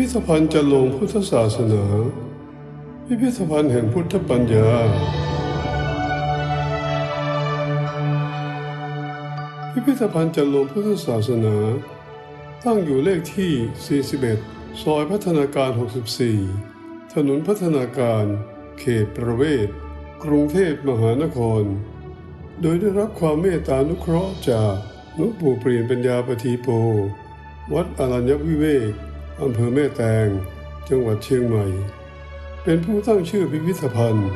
พิธภัณฑ์จะลงพุทธศาสนา พิพิธภัณฑ์แห่งพุทธปัญญา พิพิธภัณฑ์จะลงพุทธศาสนา ตั้งอยู่เลขที่ 41 ซอยพัฒนาการ 64 ถนนพัฒนาการ เขตประเวศ กรุงเทพมหานคร โดยได้รับความเมตตานุเคราะห์จากหลวงปู่เปลี่ยนปัญญาปทีโป วัดอรัญญวิเวก อำเภอแม่แตง จังหวัดเชียงใหม่ เป็นผู้ตั้งชื่อพิพิธภัณฑ์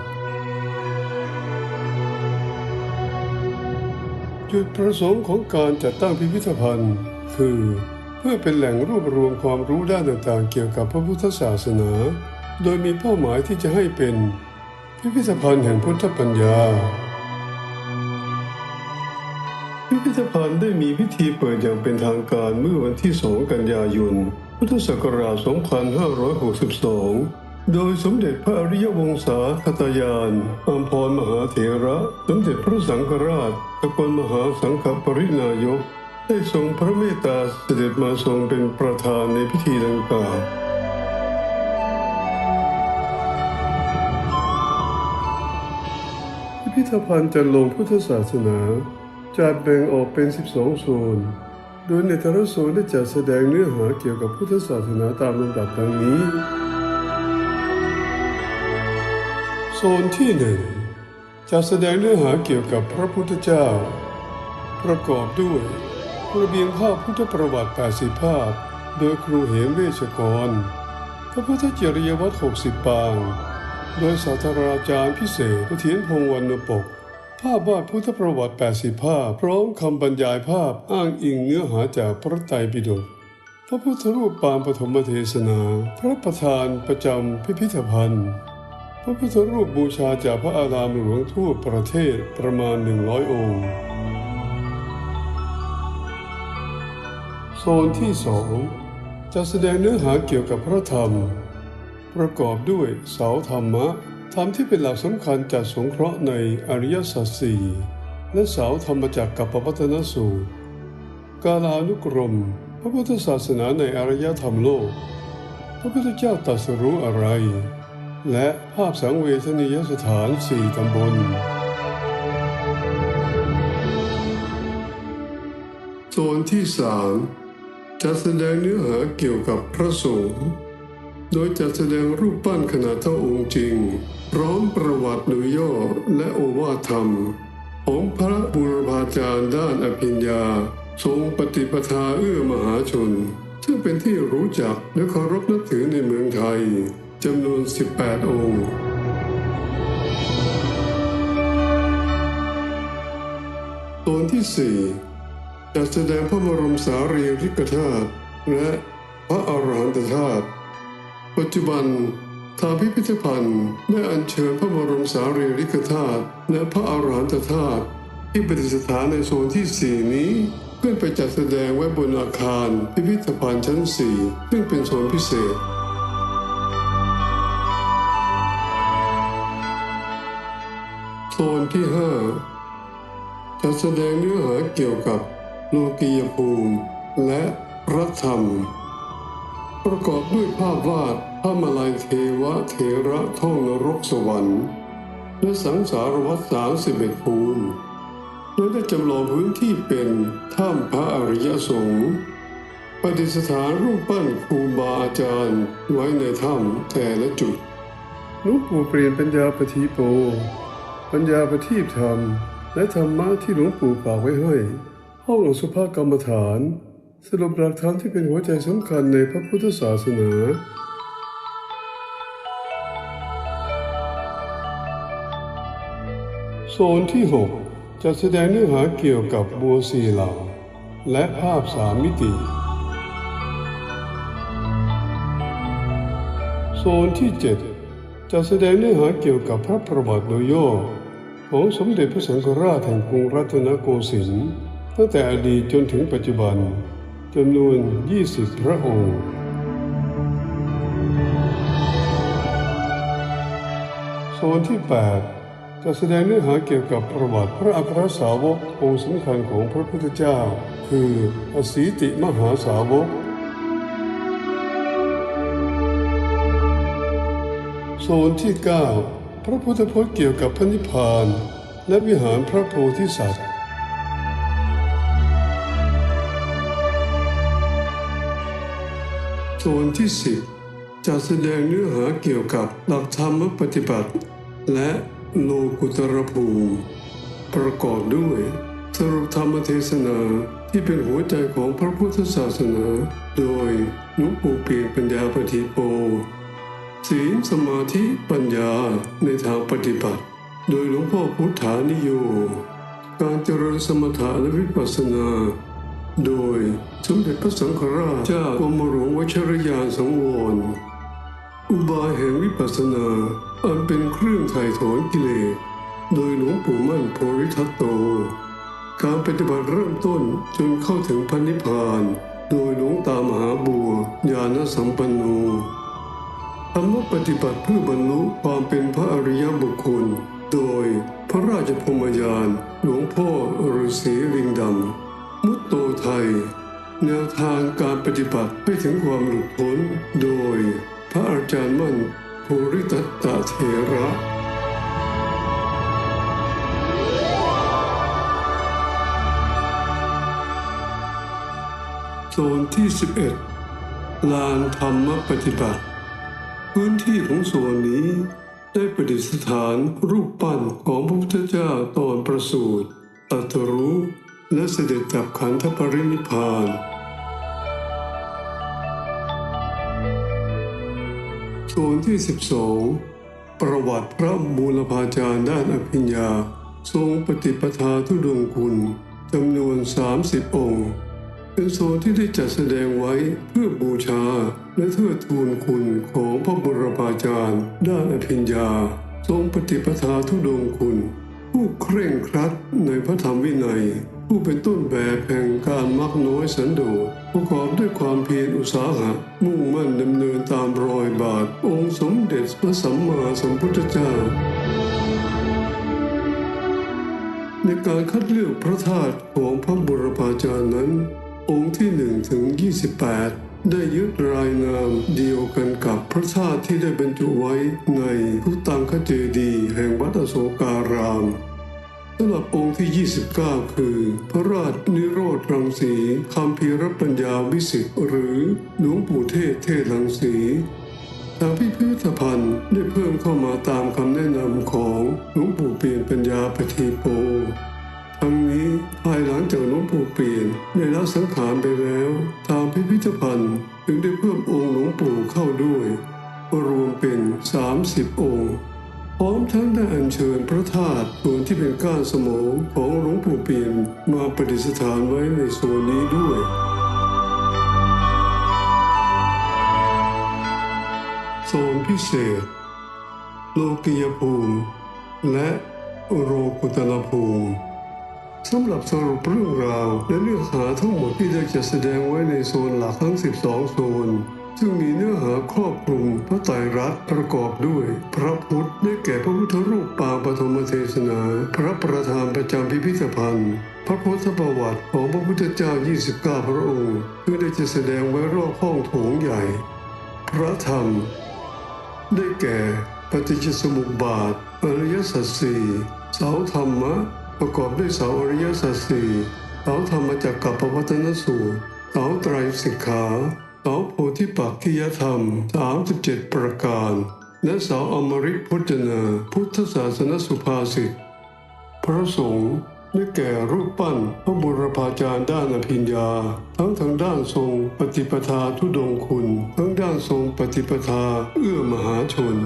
จุดประสงค์ของการจัดตั้งพิพิธภัณฑ์ คือ เพื่อเป็นแหล่งรวบรวมความรู้ด้านต่างๆ เกี่ยวกับพระพุทธศาสนา โดยมีเป้าหมายที่จะให้เป็น พิพิธภัณฑ์แห่งพุทธปัญญา พิพิธภัณฑ์ได้มีพิธีเปิดอย่างเป็นทางการเมื่อวันที่ 2 กันยายน พุทธศักราช 2562 โดยสมเด็จพระอริยวงศาคตายานอัมพรมหาเถระ สมเด็จพระสังฆราชสกลมหาสังฆปรินายก ได้ทรงพระเมตตาเสด็จมาทรงเป็นประธานในพิธีดังกล่าวพิพิธภัณฑ์จันลงพุทธศาสนา จัดแบ่งออกเป็น 12 โซน โดยในแต่ละโซนได้จัดแสดงเนื้อหาเกี่ยวกับพุทธศาสนาตามลำดับดังนี้ โซนที่หนึ่งจัดแสดงเนื้อหาเกี่ยวกับพระพุทธเจ้า ประกอบด้วยระเบียงภาพพุทธประวัติ 80 ภาพ โดยครูเหมเวชกร พระพุทธจริยวัตร 60 ปาง โดยศาสตราจารย์พิเศษเทียนพงวรรณปก ภาพวาดพุทธประวัติ 80 ภาพ พร้อมคำบรรยายภาพอ้างอิงเนื้อหาจากพระไตรปิฎกพระพุทธรูปปางปฐมเทศนา พระประธานประจำพิพิธภัณฑ์ พระพุทธรูปบูชาจากพระอารามหลวงทั่วประเทศประมาณ 100 องค์ โซนที่สองจะแสดงเนื้อหาเกี่ยวกับพระธรรม ประกอบด้วยเสาธรรมะ ธรรมที่เป็นหลักสำคัญจัดสงเคราะห์ในอริยสัจสี่และสาวธรรมจักกับปวัตนสูตร กาลานุกรม พระพุทธศาสนาในอารยธรรมโลก พระพุทธเจ้าตรัสรู้อะไร และภาพสังเวชนียสถานสี่ตำบล โซนที่สามจะแสดงเนื้อหาเกี่ยวกับพระสงฆ์ โดยจะแสดงรูปปั้นขนาดเท่าองค์จริง พร้อมประวัติโดยย่อและโอวาทธรรม ของพระบุรพาจารย์ด้านอภิญญา ทรงปฏิปทาเอื้อมหาชน ซึ่งเป็นที่รู้จักและเคารพนับถือในเมืองไทยจำนวน 18 องค์ตอนที่สี่จัดแสดงพระบรมสารีริกธาตุและพระอรหันตธาตุ ปัจจุบันทางพิพิธภัณฑ์ได้อัญเชิญพระบรมสารีริกธาตุและพระอรหันตธาตุที่ประดิษฐานในโซนที่สี่นี้ขึ้นไปจัดแสดงไว้บนอาคารพิพิธภัณฑ์ชั้นสี่ซึ่งเป็นโซนพิเศษ โซนที่ห้าจะแสดงเนื้อหาเกี่ยวกับโลกียภูมิและพระธรรม ประกอบด้วยภาพวาด พระมาลัยเทวะเทระท่องนรกสวรรค์และสังสารวัฏสามสิบเอ็ดภูมิโดยได้จำลองพื้นที่เป็นถ้ำพระอริยสงฆ์ประดิษฐานรูปปั้นครูบาอาจารย์ไว้ในถ้ำแต่ละจุดหลวงปู่เปลี่ยนปัญญาปทีโป ปัญญาประทีปธรรม และธรรมะที่หลวงปู่ฝากไว้ให้ห้องอสุภากรรมฐาน สรุปหลักธรรมที่เป็นหัวใจสำคัญในพระพุทธศาสนา โซนที่ 6 จะแสดงเนื้อหาเกี่ยวกับบัวสีเหล่า และภาพสามมิติ โซนที่ 7 จะแสดงเนื้อหาเกี่ยวกับพระประวัติโดยย่อของสมเด็จพระสังฆราชแห่งกรุงรัตนโกสินทร์ตั้งแต่อดีตจนถึงปัจจุบันจำนวน 20 พระองค์ โซนที่ 8 จะแสดงเนื้อหาเกี่ยวกับประวัติพระอัครสาวกองค์สำคัญของพระพุทธเจ้า คืออสีติมหาสาวก โซนที่ 9 พระพุทธพจน์เกี่ยวกับพระนิพพาน และวิหารพระโพธิสัตว์ โซนที่ 10จะแสดงเนื้อหาเกี่ยวกับหลักธรรมปฏิบัติ และ โลกุตรภูมิประกอบด้วยสรุปธรรมเทศนาที่เป็นหัวใจของพระพุทธศาสนา โดยหลวงปู่เปียปัญญาปฏิโปศีลสมาธิปัญญาในทางปฏิบัติ โดยหลวงพ่อพุทธานิโย การเจริญสมถะและวิปัสสนา โดยสมเด็จพระสังฆราชเจ้ากรมหลวงวชิรยานสังวร อุบายแห่งวิปัสสนา อันเป็นเครื่องไถ่ถอนกิเลสโดยหลวงปู่มั่นโพริทัตโต การปฏิบัติเริ่มต้นจนเข้าถึงพันนิพพาน โดยหลวงตามหาบัวญาณสัมปันโนธรรมปฏิบัติเพื่อบรรลุความเป็นพระอริยบุคคล โดยพระราชพมยานหลวงพ่อฤาษีลิงดำมุตโตไทย แนวทางการปฏิบัติให้ถึงความหลุดพ้น โดยพระอาจารย์มั่นภูริตัตต เถระ โซนที่ 11 ลานธรรมปฏิบัติ พื้นที่ของส่วนนี้ได้ประดิษฐานรูปปั้นของพระพุทธเจ้าตอนประสูติตรัสรู้และเสด็จดับขันธปรินิพพานโซนที่ 12 ประวัติพระบูรพาจารย์ด้านอภิญญา ทรงปฏิปทาทุดงคุณจำนวน 30 องค์ เป็นโซนที่ได้จัดแสดงไว้เพื่อบูชาและเทิดทูนคุณของพระบุรพาจารย์ด้านอภิญญา ทรงปฏิปทาทุดงคุณ ผู้เคร่งครัดในพระธรรมวินัย ผู้เป็นต้นแบบแห่งการมักน้อยสันโดษประกอบด้วยความเพียรอุตสาหะ มุ่งมั่นดำเนินตามรอยบาท องค์สมเด็จพระสัมมาสัมพุทธเจ้า ในการคัดเลือกพระธาตุของพระบุรพาจารย์นั้น องค์ที่1ถึง28ได้ยึดรายนามเดียวกันกับพระธาตุที่ได้บรรจุไว้ในพุตังคเจดี แห่งวัดอโศการาม สำหรับองค์ที่ 29 คือ พระราชนิโรธรังสีคำพีรปัญญาวิสิทธิ์หรือหลวงปู่เทศเทศรังสีทางพิพิธภัณฑ์ได้เพิ่มเข้ามาตามคำแนะนำของหลวงปู่เปลี่ยนปัญญาปฏิโปทั้งนี้ภายหลังจากหลวงปู่เปลี่ยนได้ละสังขารไปแล้ว ทางพิพิธภัณฑ์จึงได้เพิ่มองค์หลวงปู่เข้าด้วย รวมเป็น 30 องค์ พร้อมทั้งได้อัญเชิญพระธาตุส่วนที่เป็นก้านสมองของหลวงปู่เปลี่ยนมาประดิษฐานไว้ในโซนนี้ด้วยโซนพิเศษ โลกียภูมิ และโรกุตลภูมิสำหรับสรุปเรื่องราวและเนื้องหาทั้งหมดที่ได้จัดแสดงไว้ในโซนหลักทั้ง 12 โซน ซึ่งมีเนื้อหาครอบคลุมพระไตรรัตน์ประกอบด้วย พระพุทธได้แก่พระพุทธรูปปางปฐมเทศนา พระประธานประจำพิพิธภัณฑ์ พระพุทธประวัติของพระพุทธเจ้า 29 พระองค์ซึ่งได้จัดแสดงไว้รอบห้องโถงใหญ่ พระธรรม ได้แก่ปฏิจจสมุปบาท อริยสัจสี่เสาธรรมะ ประกอบด้วยเสาอริยสัจสี่เสาธรรมจักกับปวัตนสูตรเสาไตรสิกขา เสาโพธิปักขิยธรรม 37 ประการ และเสาอมริตพจนา พุทธศาสนสุภาษิต พระสงฆ์ได้แก่รูปปั้นพระบุรพาจารย์ด้านอภิญญา ทั้งทางด้านทรงปฏิปทาทุดงคุณ ทั้งด้านทรงปฏิปทาเอื้อมหาชน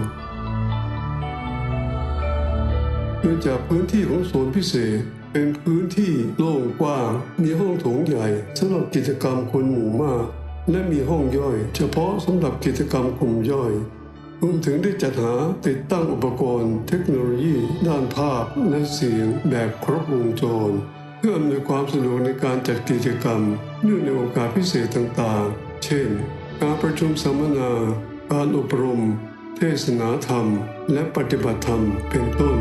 เนื่องจากพื้นที่ของโซนพิเศษ เป็นพื้นที่โล่งกว้าง มีห้องโถงใหญ่สำหรับกิจกรรมคนหมู่มาก และมีห้องย่อย เฉพาะสำหรับกิจกรรมกลุ่มย่อยรวมถึงได้จัดหาติดตั้งอุปกรณ์ เทคโนโลยี ด้านภาพและเสียงแบบครบวงจร เพื่ออำนวยความสะดวกในการจัดกิจกรรม เนื่องในโอกาสพิเศษต่างๆ เช่น การประชุมสัมมนา การอบรม เทศนาธรรม และปฏิบัติธรรมเป็นต้น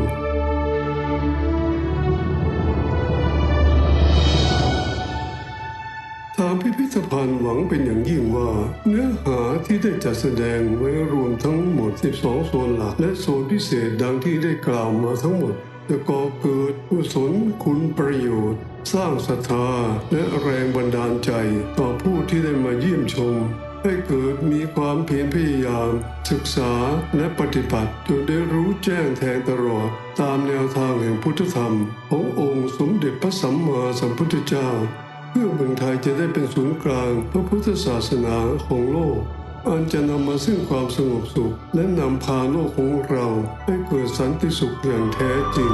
พิพิธภัณฑ์หวังเป็นอย่างยิ่งว่า เนื้อหาที่ที่ได้จัดแสดงไว้รวมทั้งหมด 12 โซนหลัก และโซนพิเศษดังที่ได้กล่าวมาทั้งหมดจะก่อเกิดกุศลคุณประโยชน์ สร้างศรัทธาและแรงบันดาลใจต่อผู้ที่ได้มาเยี่ยมชม ให้เกิดมีความเพียรพยายาม ศึกษาและปฏิบัติจนได้รู้แจ้งแทงตลอด ตามแนวทางแห่งพุทธธรรม ขององค์สมเด็จพระสัมมาสัมพุทธเจ้า เพื่อเมืองไทยจะได้เป็นศูนย์กลางพระพุทธศาสนาของโลก อันจะนำมาซึ่งความสงบสุข และนำพาโลกของเราให้เกิดสันติสุขอย่างแท้จริง